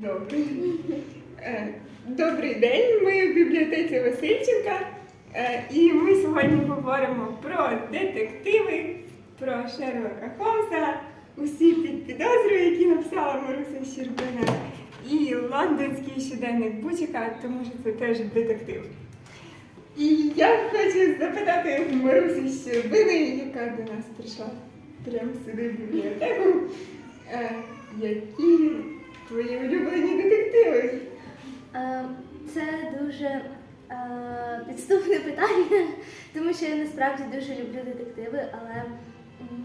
Добрий. Е, Добрий день, ми в бібліотеці Васильченка. Е, І ми сьогодні говоримо про детективи, про Шерлока Холмса, усі під підозрою, які написала Маруся Щербина, і лондонський щоденник Бучика, тому що це теж детектив. І я хочу запитати Марусі Щербини, яка до нас прийшла прямо сюди в бібліотеку. Е, Які твої улюблені детективи? Е, Це дуже е, підступне питання, тому що я насправді дуже люблю детективи, але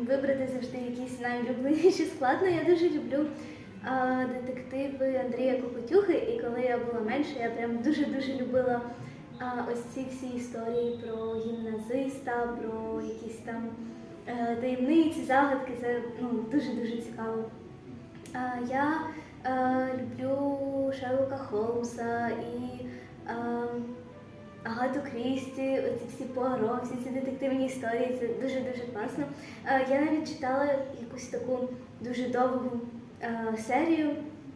вибрати завжди якісь найулюбленіші складно. Я дуже люблю е, детективи Андрія Кокотюхи, і коли я була менша, я прям дуже-дуже любила е, ось ці всі історії про гімназиста, про якісь там таємниці, загадки. Це ну, дуже-дуже цікаво. Е, Я е, люблю Шерлока Холмса і е, Агату Крісті, оці всі Пуаро, всі ці детективні історії, це дуже-дуже класно. Е, я навіть читала якусь таку дуже довгу е, серію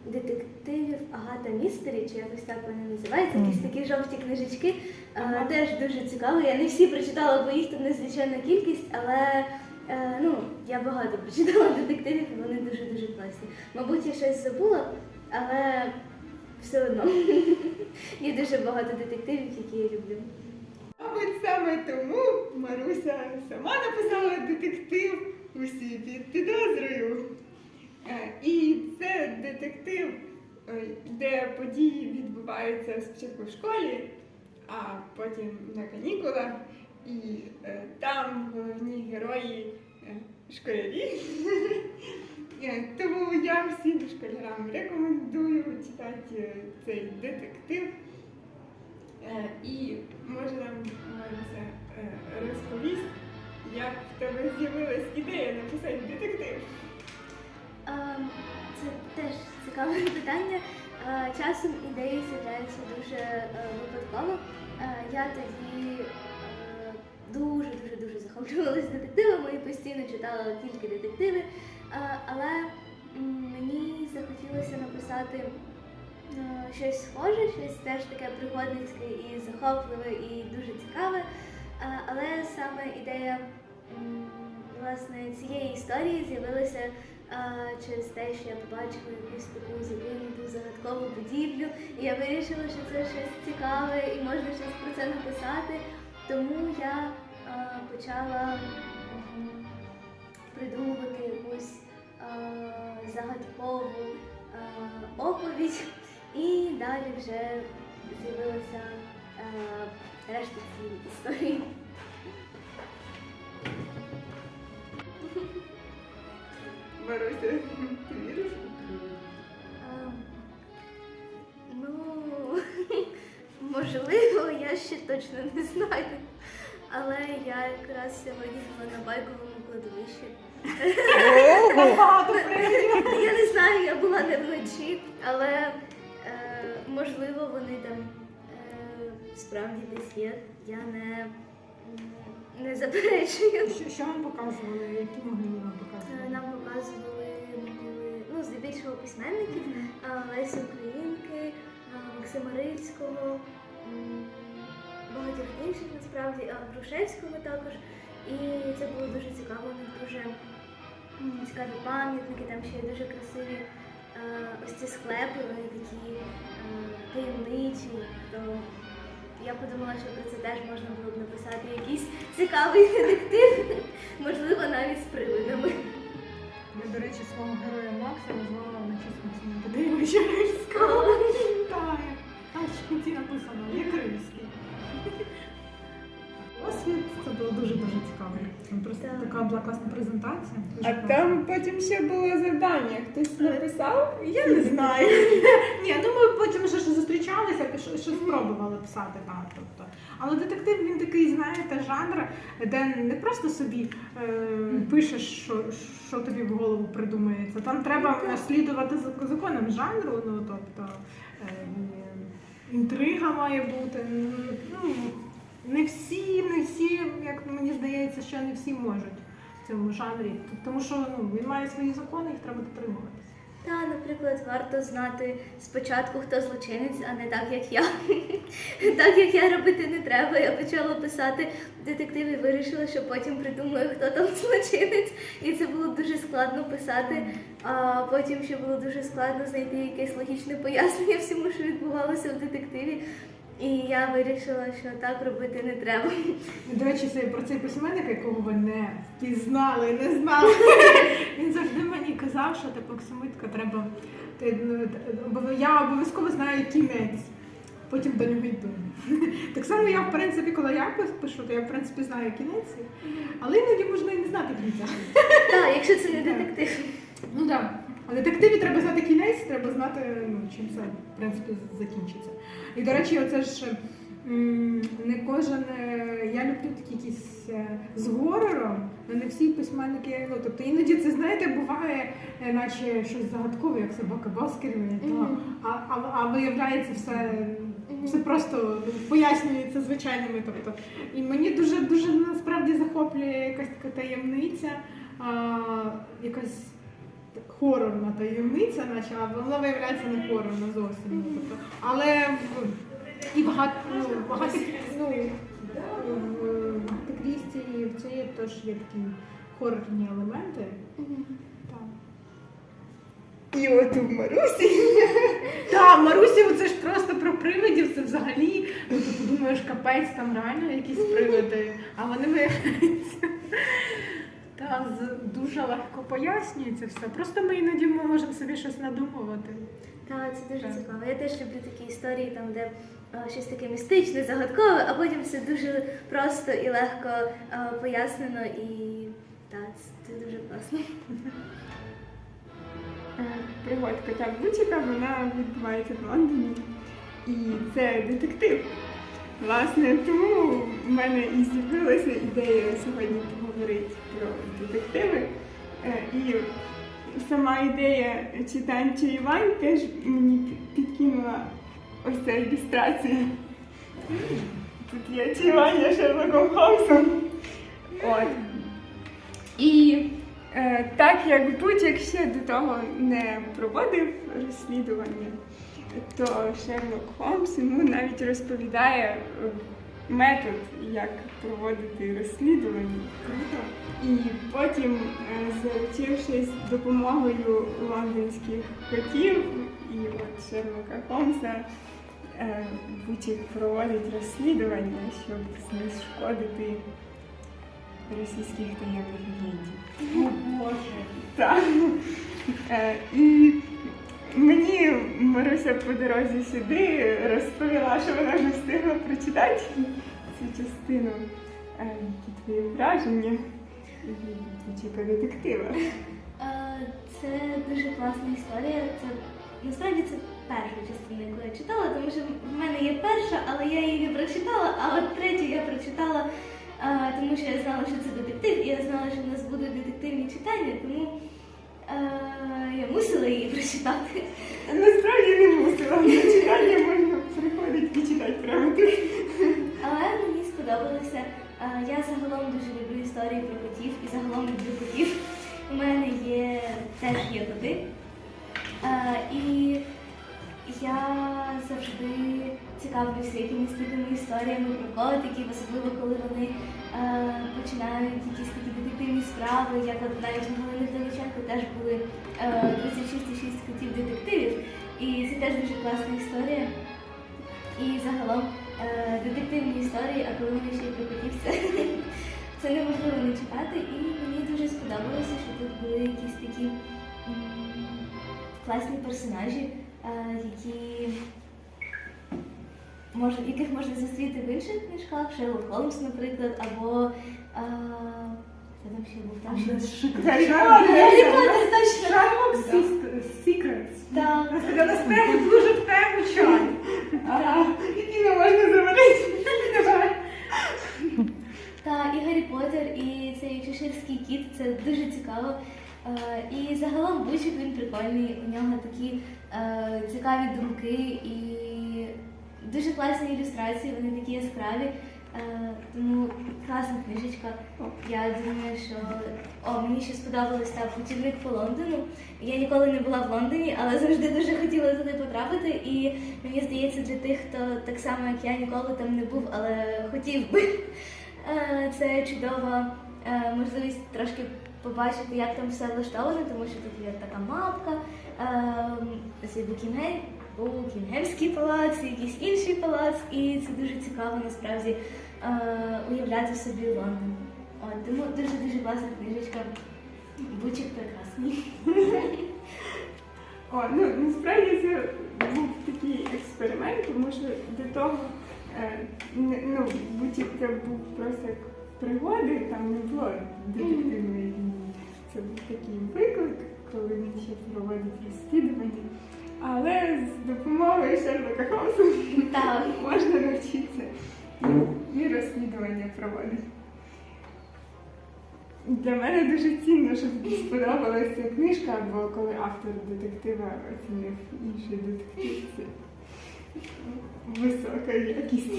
детективів Агата Містері, чи якось так вони називаються, якісь такі жовті книжечки. Е, теж дуже цікаво. Я не всі прочитала, бо їх тут незвичайна кількість, але Е, ну, я багато прочитала детективів, і вони дуже-дуже класні. Мабуть, я щось забула, але все одно є дуже багато детективів, які я люблю. Мабуть, саме тому Маруся сама написала детектив усі під підозрою. Е, І це детектив, е, де події відбуваються спочатку в школі, а потім на канікулах. І е, там головні герої е, школярі. Е, Тому я всім школярам рекомендую читати цей детектив. І може е, розповість, як в тебе з'явилась ідея написати детектив. Це теж цікаве питання. Часом ідеї з'являються дуже випадково. Я тоді дуже-дуже дуже захоплювалася детективами і постійно читала тільки детективи. Але мені захотілося написати е, щось схоже, щось теж таке пригодницьке і захопливе, і дуже цікаве. Але саме ідея власне цієї історії з'явилася через те, що я побачила якусь таку закинуту загадкову будівлю, і я вирішила, що це щось цікаве і можна щось про це написати. Тому я почала придумувати якусь е, загадкову е, оповідь, і далі вже з'явилася е, решта цієї історії. Маруся, ти віриш? Ну, можливо, я ще точно не знаю. Але я якраз сьогодні була на байковому кладовищі. Я не знаю, я була не вночі, але е, можливо вони там е, справді десь є. Я не, не заперечую. Що, що вам показували? Які могли вам Е, показувати? Нам показували ну, здебільшого письменників Лесі Українки, Максима Рильського, багатьох інших насправді, а Грушевського також. І це було дуже цікаво, у них дуже цікаві пам'ятники, там ще є дуже красиві е, ось ці склепи, вони такі е, таємничі. То я подумала, що про це теж можна було б написати якийсь цікавий детектив, можливо, навіть з привидами. Я, до речі, свого героя Макса назвала на честь Максима Рильського. Так, там в написано як Рильський. Освіт це було дуже-дуже цікаво. Там просто Так. така була класна презентація. дуже А класна. там потім ще було завдання. Хтось написав? Я не знаю. Ні, ну ми потім вже ж зустрічалися, що, що спробували писати так. Тобто. Але детектив він такий, знаєте, жанр, де не просто собі е, пишеш, що, що тобі в голову придумається. Там треба слідувати за- законам жанру, ну тобто е, інтрига має бути. Ну, не всі, не всі, як мені здається, що не всі можуть в цьому жанрі. Тому що ну, він має свої закони, їх треба дотримуватися. Та, наприклад, варто знати спочатку, хто злочинець, а не так, як я. Так як я робити не треба. Я почала писати детектив і вирішила, що потім придумаю, хто там злочинець. І це було дуже складно писати. А потім ще було дуже складно знайти якесь логічне пояснення всьому, що відбувалося в детективі. І я вирішила, що так робити не треба. До речі, це про цей письменник, якого ви не впізнали, не знали. Він завжди мені казав, що типу Оксамитка треба. Ну, я обов'язково знаю кінець. Потім до нього йду. Так само я, в принципі, коли я пишу, то я в принципі знаю кінець, але іноді можна і не знати кінця. Так, якщо це не детектив. Ну так. А детективі треба знати кінець, треба знати, ну, чим це в принципі закінчиться. І до речі, оце ж не кожен. е, Я люблю такі якісь е, з горором, але не всі письменники. Ну тобто іноді це знаєте, буває, е, наче щось загадкове, як собака Баскервіль, то Мгм. а, а, а виявляється все. Все просто ну, пояснюється звичайними. Тобто, і мені дуже дуже насправді захоплює якась така таємниця, а, якась хорорна таємниця, наче а вона виявляється не хорорна зовсім. Ну, тобто, але і багато ну, багато ну, в Крісті і в цій теж є такі хорорні елементи. І от у Марусі Так, Марусі, це ж просто про привидів, це взагалі. Ну, ти подумаєш, капець, там реально якісь привиди, а вони виявляються. Та дуже легко пояснюється все. Просто ми іноді можемо собі щось надумувати. Так, це дуже Так. цікаво. Я теж люблю такі історії, там, де а, щось таке містичне, загадкове, а потім все дуже просто і легко а, пояснено, і так, це, це дуже класно. Е, пригод кота Бучика, вона відбувається в Лондоні. І це детектив. Власне, тому в мене і з'явилася ідея сьогодні поговорити про детективи. Е, І сама ідея читань Івань теж мені підкинула ось ця ілюстрація. Тут є Чаювання Шерлоком Холмсом. От. І е, так як Бучик ще до того не проводив розслідування, то Шерлок Холмс йому навіть розповідає метод, як проводити розслідування. Круто. І потім, е, заручившись допомогою лондонських котів і от Шерлока Холмса, е, Бучик проводить розслідування, щоб знешкодити російських таємних агентів. О Боже. Так. Е, І мені Маруся по дорозі сюди розповіла, що вона вже встигла прочитати цю частину. Е, Які твої враження від детектива? Е, Це дуже класна історія. Це насправді це перша частина, яку я читала, тому що в мене є перша, але я її не прочитала, а от третю я прочитала, е, тому що я знала, що це детектив, і я знала, що в нас будуть детективні читання, тому я мусила її прочитати. Насправді не мусила. На читання можна приходити і читати прямо тут. Але мені сподобалося. Я загалом дуже люблю історії про котів і загалом люблю котів. У мене є теж є коти. І я завжди цікавлюся якимись такими історіями про котиків, особливо коли вони е, починають якісь такі детективні справи, як от навіть у Галини Вдовиченко теж були е, 36 котів детективів. І це теж дуже класна історія. І загалом е, детективні історії, а коли вони ще й про котів, це, це неможливо не читати. І мені дуже сподобалося, що тут були якісь такі м, класні персонажі, е, які мож, яких можна зустріти в інших книжках, Шерлок Холмс, наприклад, або там ще був там ще. Насправді дуже в тему чай. Ага. Не можна завалити. Та і Гаррі Поттер, і цей чеширський кіт це дуже цікаво. І загалом Бучик він прикольний, у нього такі цікаві думки і дуже класні ілюстрації, вони такі яскраві. Е, тому класна книжечка. Я думаю, що о, мені ще сподобалось та путівник по Лондону. Я ніколи не була в Лондоні, але завжди дуже хотіла туди потрапити. І мені здається, для тих, хто так само, як я ніколи там не був, але хотів би. е, Це чудова е, можливість трошки побачити, як там все влаштовано, тому що тут є така мапка, є Букінгем, Букінгемський палац, якийсь інший палац, і це дуже цікаво насправді е, уявляти собі Лондон. От, тому дуже-дуже класна книжечка. Бучик прекрасний. О, ну насправді це був такий експеримент, тому що до того е, ну, бутік це був просто як пригоди, там не було детективної. Це був такий виклик, коли він ще проводить розслідування. Але з допомогою Шерлока Холмса можна навчитися і розслідування проводити. Для мене дуже цінно, що сподобалася ця книжка, бо коли автор детектива оцінив інший детектив, це висока якість.